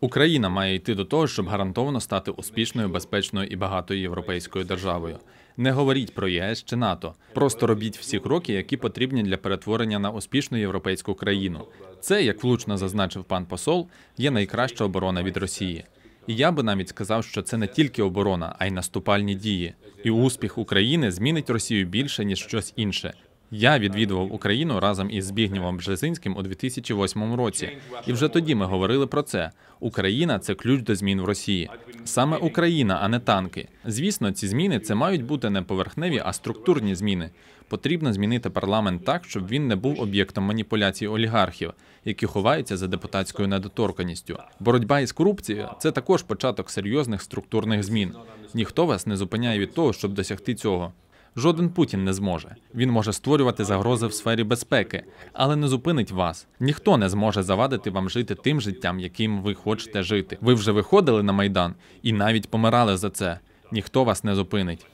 Україна має йти до того, щоб гарантовано стати успішною, безпечною і багатою європейською державою. Не говоріть про ЄС чи НАТО. Просто робіть всі кроки, які потрібні для перетворення на успішну європейську країну. Це, як влучно зазначив пан посол, є найкраща оборона від Росії. І я би навіть сказав, що це не тільки оборона, а й наступальні дії. І успіх України змінить Росію більше ніж щось інше. Я відвідував Україну разом із Збігнєвом Бжезинським у 2008 році, і вже тоді ми говорили про це. Україна це ключ до змін в Росії. Саме Україна, а не танки. Звісно, ці зміни це мають бути не поверхневі, а структурні зміни. Потрібно змінити парламент так, щоб він не був об'єктом маніпуляцій олігархів, які ховаються за депутатською недоторканістю. Боротьба із корупцією це також початок серйозних структурних змін. Ніхто вас не зупиняє від того, щоб досягти цього. Жоден Путін не зможе. Він може створювати загрози в сфері безпеки, але не зупинить вас. Ніхто не зможе завадити вам жити тим життям, яким ви хочете жити. Ви вже виходили на майдан і навіть помирали за це. Ніхто вас не зупинить.